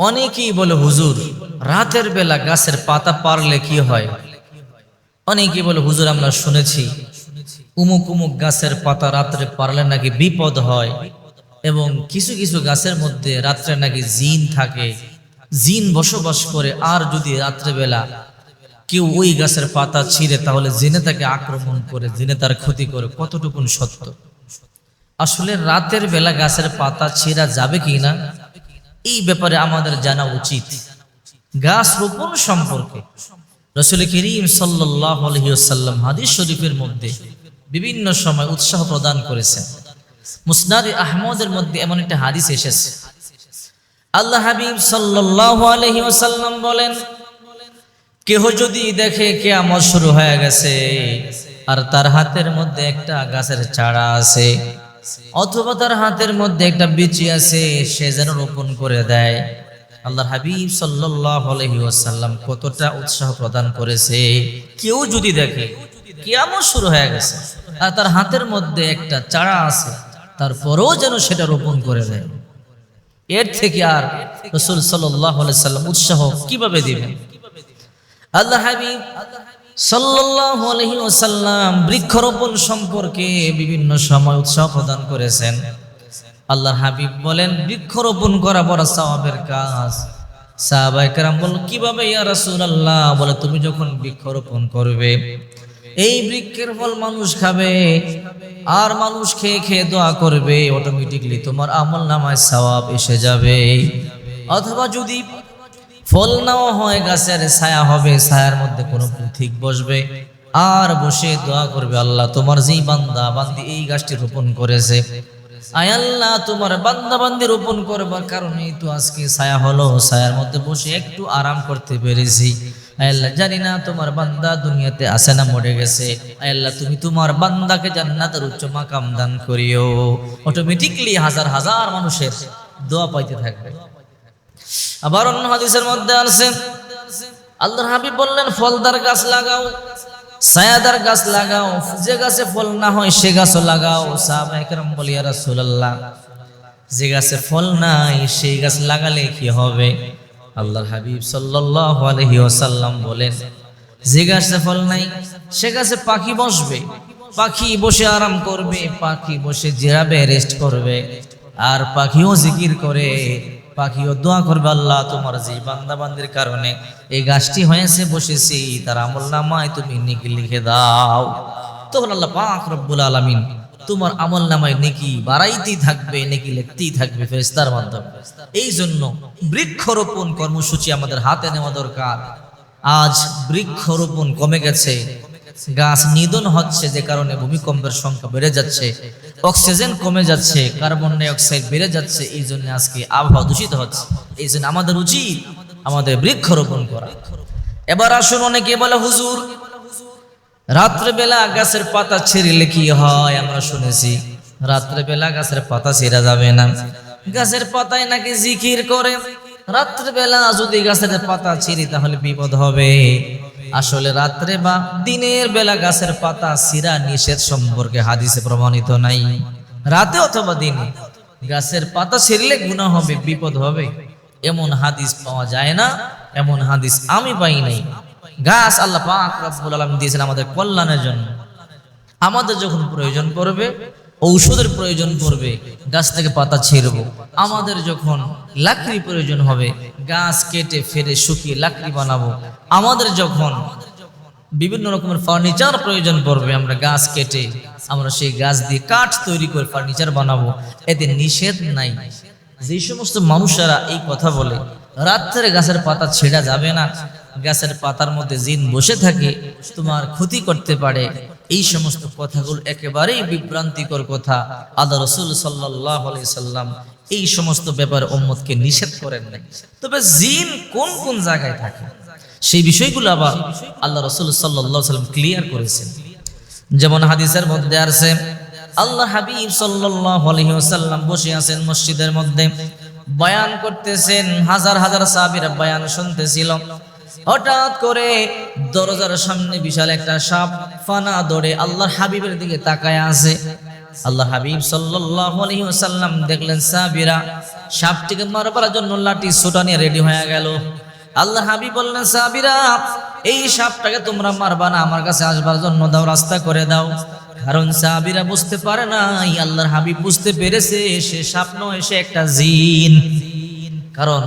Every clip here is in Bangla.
অনেকেই বলে, হুজুর, রাতের বেলা গাছের পাতা পারলে কি হয়? অনেকেই বলে, হুজুর, আমরা শুনেছি, উমুক উমুক গাছের পাতা রাত্রে পারলে নাকি বিপদ হয় এবং কিছু কিছু গাছের মধ্যে রাত্রে নাকি জিন থাকে। জিন বসবাস করে, আর যদি রাত্রেবেলা কেউ ওই গাছের পাতা ছিঁড়ে, তাহলে জিনে তাকে আক্রমণ করে, জিনে তার ক্ষতি করে। কতটুকুন সত্য? আসলে রাতের বেলা গাছের পাতা ছিঁড়া যাবে কি না? এই ব্যাপারে আমাদের জানা উচিত। গাছ রোপণ সম্পর্কে রসুল করিম সাল্লাম হাদিস শরীফের মধ্যে বিভিন্ন সময় উৎসাহ প্রদান করেছেন। মুসনাদ আহমদের মধ্যে এমন একটা হাদিস এসেছে। আল্লাহ হাবিব আলাইহি বলেন, কেহ যদি দেখে কেয়ামত শুরু হয়ে গেছে আর তার হাতের মধ্যে একটা গাছের চারা আছে অথবা তার হাতের মধ্যে একটা বিচি আছে, সে যেন রোপণ করে দেয়। আল্লাহ হাবিব আলাইহি কতটা উৎসাহ প্রদান করেছে। কেউ যদি দেখে, কিয়ামত শুরু হয়ে গেছে, আর তার হাতের মধ্যে একটা চারা আছে, তারপরেও যেন সেটা রোপণ করে দেয়। এর থেকে আর রসুল সাল্লাহ সাল্লাম উৎসাহ কীভাবে দিবেন? আল্লাহ হাবিব ওয়াসাল্লাম বৃক্ষরোপণ সম্পর্কে বিভিন্ন সময় উৎসাহ প্রদান করেছেন। আল্লাহর হাবিব বলেন, বৃক্ষরোপণ করা বড় সওয়াবের কাজ। সাহাবায়ে কেরাম বল কীভাবে ইয়া রাসূলুল্লাহ? বলে, তুমি যখন বৃক্ষরোপণ করবে, এই বৃক্ষের ফল মানুষ খাবে, আর মানুষ খেয়ে খেয়ে দোয়া করবে, অটোমেটিকলি তোমার আমল নামায় সওয়াব এসে যাবে। অথবা যদি ফল নাও হয়, গাছের ছায়া হবে, ছায়ার মধ্যে কোনো পথিক বসবে। আর বসে দোয়া করবে আল্লাহ, তোমার যেই বান্দা বান্দি এই গাছটি রোপণ করেছে, আয় আল্লাহ তোমার বান্দা বান্দি রোপণ করবার কারণেই তো আজকে ছায়া হলো। ছায়ার মধ্যে বসে একটু আরাম করতে পেরেছি। আল্লাহ, জানি না তোমার বান্দা দুনিয়াতে আসে না মরে গেছে। আল্লাহ, তুমি তোমার বান্দাকে জান্নাতের উচ্চ মাকাম দান করিও। অটোমেটিকলি হাজার হাজার মানুষের দোয়া পাইতে থাকবে। আবার অন্য হাদিসের মধ্যে আছে, আল্লাহর হাবিব বললেন, ফলদার গাছ লাগাও, ছায়াদার গাছ লাগাও, যে গাছে ফল না হয় সে গাছও লাগাও। সাহাবাহাম বলি রাসূলুল্লাহ, যে গাছে ফল নাই সেই গাছ লাগালে কি হবে? আল্লাহর হাবিব সাল্লাল্লাহু আলাইহি ওয়াসাল্লাম বলেন, যে গাছে ফল নাই সে গাছে পাখি বসবে, পাখি বসে আরাম করবে, পাখি বসে জিরাবে রেস্ট করবে, আর পাখিও জিকির করে। পাখিও দোয়া করবে আল্লাহ তোমার যে বান্দাবান্দির কারণে এই গাছটি হয়েছে বসেছি, তার আমল নামায় তুমি নেকি লিখে দাও। তখন আল্লাহ পাক রব্বুল আলামিন তোমার আমল নামায় নেকি বাড়াইতেই থাকবে, নেকি লিখতেই থাকবে ফেরেশতার মাধ্যমে। এই জন্য বৃক্ষরোপণ কর্মসূচি আমাদের হাতে নেওয়া দরকার। আজ বৃক্ষরোপণ কমে গেছে, গাছ নিধন হচ্ছে যে কারণে ভূমিকম্পের সংখ্যা বেড়ে যাচ্ছে। অক্সিজেন কমে যাচ্ছে, কার্বন ডাই অক্সাইড বেড়ে যাচ্ছে, এই জন্য আজকে আবহাওয়া দূষিত হচ্ছে। এই জন্য আমাদের উচিত আমাদের বৃক্ষরোপণ করা। এবার আসুন অনেকে বলে, হুজুর, রাত্রেবেলা গাছের পাতা ছিঁড়লে কি হয়? আমরা শুনেছি, রাত্রেবেলা গাছের পাতা ছিঁড়া যাবে না। গাছের পাতায় নাকি জিকির করে, রাত্রেবেলা যদি গাছের পাতা ছিঁড়ি তাহলে বিপদ হবে। আসলে রাত্রে বা দিনের বেলা গাছের পাতা সিরা নিষেধ সম্পর্কে হাদিসে প্রমাণিত নাই। রাতে অথবা দিনে গাছের পাতা ছিঁড়লে গুণা হবে, বিপদ হবে। এমন হাদিস পাওয়া যায় না, এমন হাদিস আমি পাই নাই। গাছ আল্লাহ পাক রব্বুল আলামিন দিয়েছেন আমাদের কল্যাণের জন্য। আমাদের যখন প্রয়োজন পড়বে ঔষধের প্রয়োজন পড়বে, গাছ থেকে পাতা ছিঁড়ব। আমাদের যখন লাকড়ি প্রয়োজন হবে, গাছ কেটে ফেরে শুকিয়ে লাকড়ি বানাবো। আমাদের যখন বিভিন্ন রকমের ফার্নিচার প্রয়োজন পড়বে, আমরা গাছ কেটে আমরা সেই গাছ দিয়ে কাঠ তৈরি করে ফার্নিচার বানাবো। এতে নিষেধ নাই। যে সমস্ত মানুষেরা এই কথা বলে, রাত্রে গাছের পাতা ছেঁড়া যাবে না। গাছের পাতার মধ্যে জিন বসে থাকে, তোমার ক্ষতি করতে পারে। এই সমস্ত কথাগুলো একেবারেই বিভ্রান্তিকর কথা। আল্লাহ রসুল সাল্লাহ সাল্লাম এই সমস্ত ব্যাপারে উম্মতকে নিষেধ করেন নাই। তবে জিন কোন কোন জায়গায় থাকে? সেই বিষয়গুলো আবার আল্লাহ রসুল সাল্লাহ সাল্লাম ক্লিয়ার করেছেন। যেমন হাদিসের মধ্যে আছে আল্লাহ হাবিব সাল্লাল্লাহু আলাইহি ওয়াসাল্লাম বসে আছেন মসজিদের মধ্যে, বয়ান করতেছেন, হাজার হাজার সাহাবীরা বয়ান শুনতেছিল। হঠাৎ করে দরজার সামনে বিশাল একটা সাপ ফানা দৌড়ে আল্লাহর হাবিবের দিকে তাকায় আছে। আল্লাহ হাবিব ওয়াসাল্লাম দেখলেন সাবিরা সাপটিকে মারবার জন্য লাঠি সোটা নিয়ে রেডি হয়ে গেল। আল্লাহ হাবিব বললেন সাবিরা এই সাপটাকে তোমরা মারবা না, আমার কাছে আসবার জন্য দাও, রাস্তা করে দাও। কারণ সাবিরা বুঝতে পারে না এই আল্লাহর হাবিব বুঝতে পেরেছে, সে সাপ নয়, সে একটা জিন। কারণ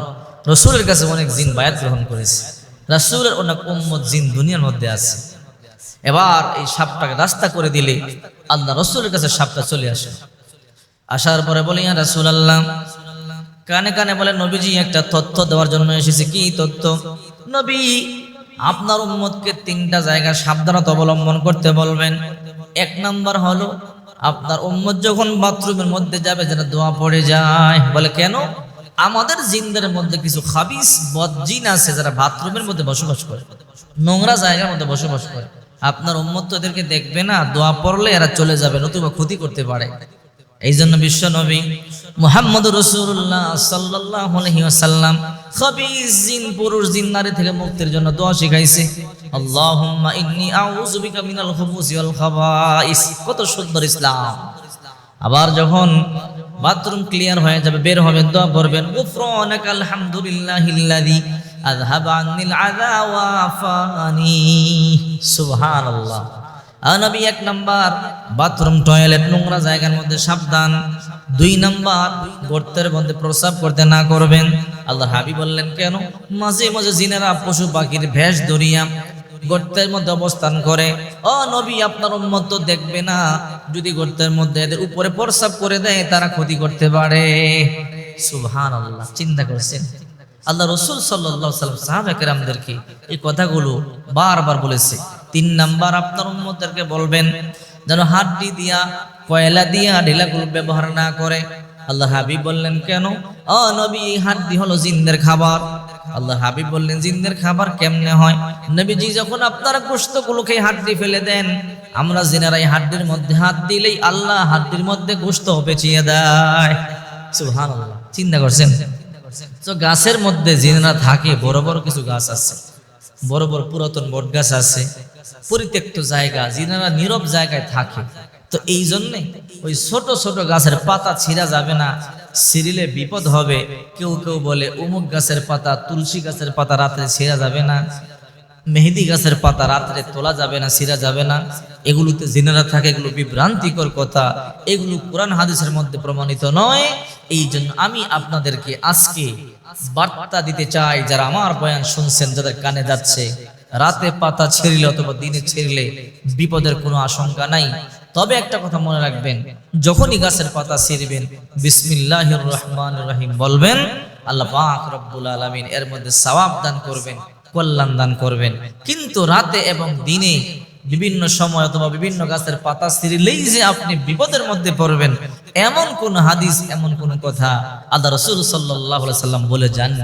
রসুলের কাছে অনেক জিন বায়াত গ্রহণ করেছে। রাসূলের অনেক উম্মত জিন দুনিয়ার মধ্যে আছে। এবার এই সাপটাকে রাস্তা করে দিলে আল্লাহ রসুলের কাছে সাপটা চলে আসে। আসার পরে বলি রাসূল আল্লাহ কানে কানে বলে, নবীজি, একটা তথ্য দেওয়ার জন্য এসেছে। কি তথ্য? নবী, আপনার উম্মতকে তিনটা জায়গা সাবধানতা অবলম্বন করতে বলবেন। এক নাম্বার হলো, আপনার উম্মত যখন বাথরুমের মধ্যে যাবে, যেন দোয়া পড়ে যায়। বলে, কেন? আমাদের জিন্দের মধ্যে কিছু খাবিস, বদজিন আছে যারা বাথরুমের মধ্যে বসবাস করে, নোংরা জায়গার মধ্যে বসবাস করে। আপনার উম্মত এদেরকে দেখবে না, দোয়া পড়লে এরা চলে যাবে, নতুবা ক্ষতি করতে পারে। এই জন্য বিশ্ব নবী মুহাম্মদ রসুল্লাহ সাল্লাহ আলহিহাসাল্লাম খবিস জিন, পুরুষ জিন, নারী থেকে মুক্তির জন্য দোয়া শিখাইছে। মিনাল কত সুন্দর ইসলাম। আবার যখন বাথরুম ক্লিয়ার হয়ে যাবে, বের হবেন দোয়া করবেন। গুফরানাকা আলহামদুলিল্লাহিল্লাযী আযহাবা আন্নিল আযা ওয়া আফানি। সুবহানাল্লাহ। নবী এক নাম্বার, বাথরুম, টয়লেট, নোংরা জায়গার মধ্যে সাবধান। দুই নাম্বার, গর্তের মধ্যে প্রস্রাব করতে না করবেন। আল্লাহ হাবি বললেন, কেন? মাঝে মাঝে জিনেরা পশু পাখির ভেষ ধরিয়া গর্তের মধ্যে অবস্থান করে। ও নবী, আপনার উম্মত তো দেখবে না। যদি গর্তের মধ্যে এদের উপরে প্রস্রাব করে দেয়, তারা ক্ষতি করতে পারে। সুবহান আল্লাহ চিন্তা করছেন? আল্লাহ রসুল সাল্লাহ সাল্লাম সাহাবাকেরামদেরকে এই কথাগুলো বারবার বলেছে। তিন নাম্বার, আপনার উম্মতদেরকে বলবেন, যেন হাড্ডি দিয়া, কয়লা দিয়া ঢেলাগুলো ব্যবহার না করে। আল্লাহ হাবিব বললেন, কেন? ও নবী হাড্ডি হলো জিন্দের খাবার। আল্লাহ হাবিব বললেন, জিন্দের খাবার কেমনে হয়? নবীজি যখন আপনারা গোস্তগুলোকে হাড্ডি ফেলে দেন, আমরা জিনারা এই হাড্ডির মধ্যে হাত দিলেই আল্লাহ হাড্ডির মধ্যে গোস্ত পেঁচিয়ে দেয়। সুবহানাল্লাহ। চিন্তা করছেন? তো গাছের মধ্যে জিনেরা থাকে, বড় বড় কিছু গাছ আছে, বড় বড় পুরাতন বট গাছ আছে, পরিত্যক্ত জায়গা, জিনেরা নীরব জায়গায় থাকে। তো এই জন্যে ওই ছোট ছোট গাছের পাতা ছিঁড়া যাবে না ছিঁড়িলে বিপদ হবে, কেউ কেউ বলে, অমুক গাছের পাতা, তুলসী গাছের পাতা রাত্রে ছিঁড়া যাবে না। মেহেদি গাছের পাতা রাত্রে তোলা যাবে না, ছিঁড়া যাবে না। এগুলোতে জিনেরা থাকে, এগুলো বিভ্রান্তিকর কথা। এগুলো কোরআন হাদিসের মধ্যে প্রমাণিত নয়। এই জন্য আমি আপনাদেরকে আজকে বার্তা দিতে চাই, যারা আমার বয়ান শুনছেন, যাদের কানে যাচ্ছে, রাতে পাতা ছেড়লে অথবা দিনে ছেড়লে বিপদের কোনো আশঙ্কা নাই। তবে একটা কথা মনে রাখবেন, যখনই গাছের পাতা ছিঁড়বেন, বিসমিল্লাহির রহমানির রহিম বলবেন, আল্লাহ পাক রব্বুল আলামিন এর মধ্যে সওয়াব দান করবেন, কল্যাণ দান করবেন। কিন্তু রাতে এবং দিনে বিভিন্ন সময় অথবা বিভিন্ন গাছের পাতা ছিঁড়লেই যে আপনি বিপদের মধ্যে পড়বেন, এমন কোন হাদিস, এমন কোন কথা আদা রসুল সাল্লাহ সাল্লাম বলে যাননি।